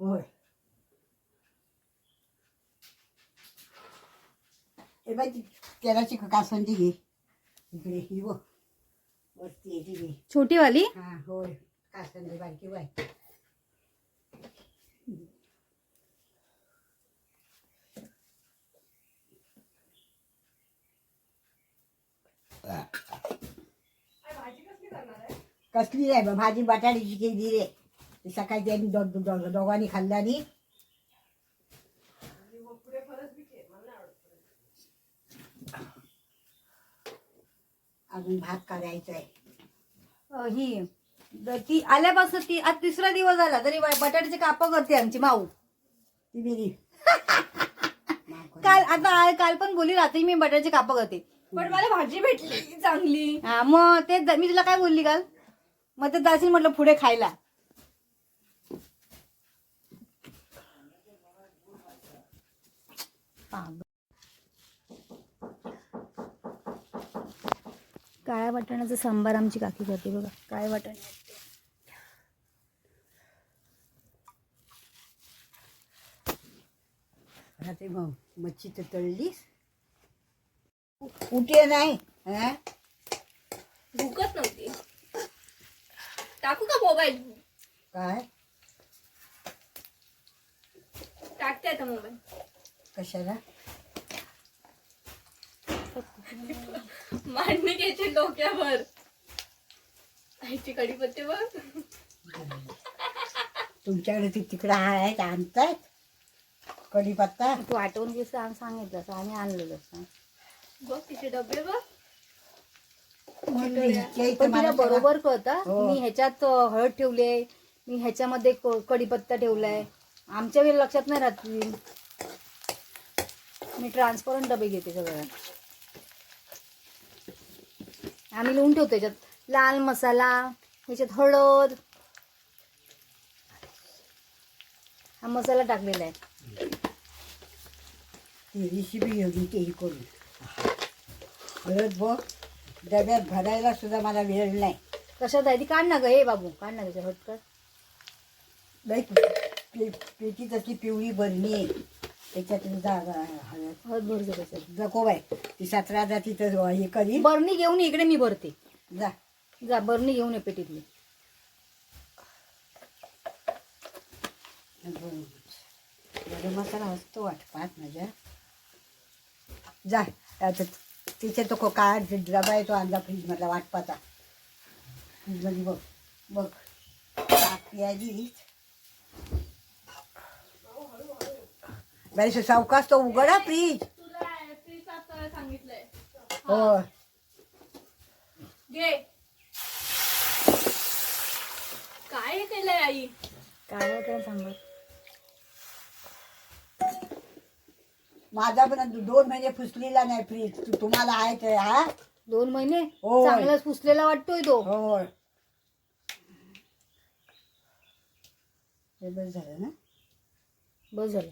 बाई घे इकडे ही वरती घे छोटी वाली? हा होय कासंदी बारकी बाय। कसली आहे भाजी बटाट्याची केली रे? सकाळी त्यांनी दो- दो- दो- दोघांनी खाल्ल्यानी अजून भात करायचा आहे. ही द- ती आल्यापासून ती आज तिसरा दिवस झाला तरी बटाट्याचे काप करते आमची माऊ. ती बिरी. काल आता काल पण बोली रात्री मी बटाट्याचे काप करते. पण मला भाजी भेटली चांगली. हा मग ते मी तुला काय बोलली काल? मग ते दासी म्हटलं पुढे खायला. काळ्या वाटाण्याचा सांबार आमची काकी करते बघा. काळ्या वाटाणे. रात्री मग मच्छी तर तळलीस कुठे नाही हा? भूकच नव्हती. टाकू का मोबाईल? काय? टाकते आता मोबाईल. कशाला? मांडणी घ्यायची डोक्यावर. आईची कडीपत्तेवर तुमच्याकडे ते तिकडं आहेत आणतायत कढीपत्ता? तू आठवून सांग सांगितलं असं आम्ही आणलेलं असं. बघ तिचे डबे बघ. पण तिला बरोबर कळतं. हो. मी ह्याच्यात हळद ठेवले मी ह्याच्यामध्ये क- कढीपत्ता ठेवलाय आमच्या वेळी लक्षात नाही राहत. मी ट्रान्सपरंट डबे घेते सगळं. आम्ही लिहून ठेवतो याच्यात. लाल मसाला ह्याच्यात हळद. हा मसाला टाकलेला आहे. ती रेसिपी योगी ते ही करून. परत बघ डब्यात भरायला सुद्धा मला वेळ नाही. कशात आहे ती? काढ ना ग. हे बाबू काढ ना त्याच्या हटकर लई पे- पेटी तशी पिवळी भरणी आहे. त्याच्यात जागा हळद. हळद भरतो त्याच्यात. नको बाय ती सतरा जाती तर हे करी. बरणी घेऊन ये, इकडे मी भरते. जा. जा बरणी घेऊन ये पेटीतली. गरम मसाला असतो वाटपात माझ्या. जा आता तिथे तो को- काय डबा आहे तो आणला फ्रीजमधला वाटपाचा फ्रीजमध्ये बघ. बघ. आली बाई सावकाश तो उघडा फ्रीज हो. काय केलंय आई? काय आहे त्याला सांगा माझा पण दोन महिने फुसलेला नाही फ्रीज तू तुम्हाला आहे ते हा? दोन महिने. चांगलाच पुसलेला वाटतोय तो. होय. हे बस झालं ना? बस झालं.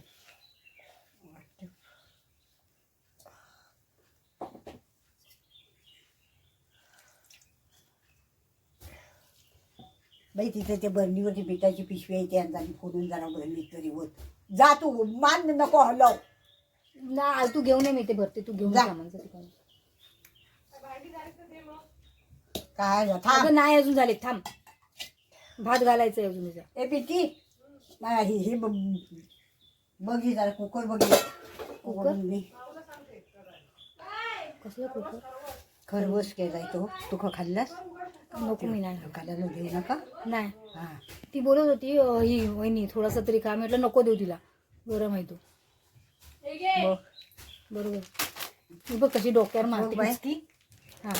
बाई तिथे ते बरणीवरती पिठाची पिशवी आहे त्या आणि फोडून जरा बरणी तरी होत. जा तू मान नको हलव. ना तू घेऊन ये मी ते भरते तू घेऊन जा. सामानचं ठिकाण. काय जा, थांब. अगं नाही अजून झाले थांब. भात घालायचंय अजून हिचा. ए पिटी. मला ही ही बघी जरा कुकर बघी. कुकर कसलं कुकर? खरवस केलाय तो. तू खाल्लास? नको मी नाही. नका. नाही. हा. ती बोलत होती अं, ही वहिनी थोडासा तरी खा म्हटलं नको देऊ तिला. गरम आहे तो. हे बघ बरोबर. ती बघ कशी डोक्यावर बघ मारते. बाई. हा.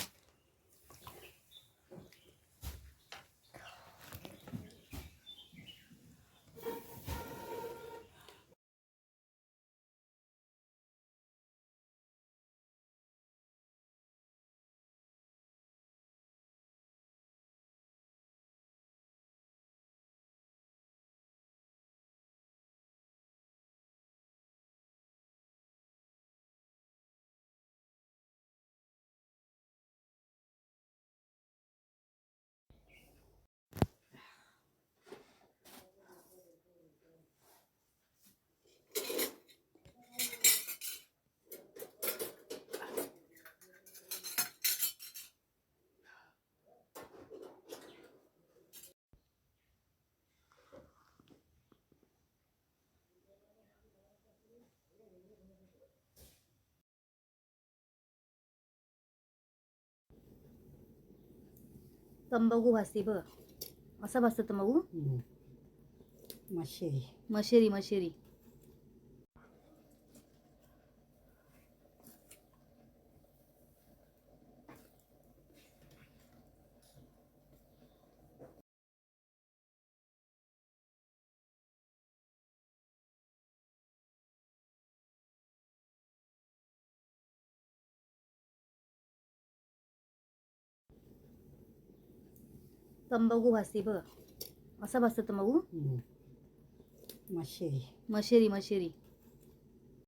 तंबाखू भासते बघ. असा भासतो तंबाखू. मशेरी. मशेरी मशेरी. तंबाखू भासते बघ. असा भासतो तंबाखू. मशेरी. मशेरी मशेरी.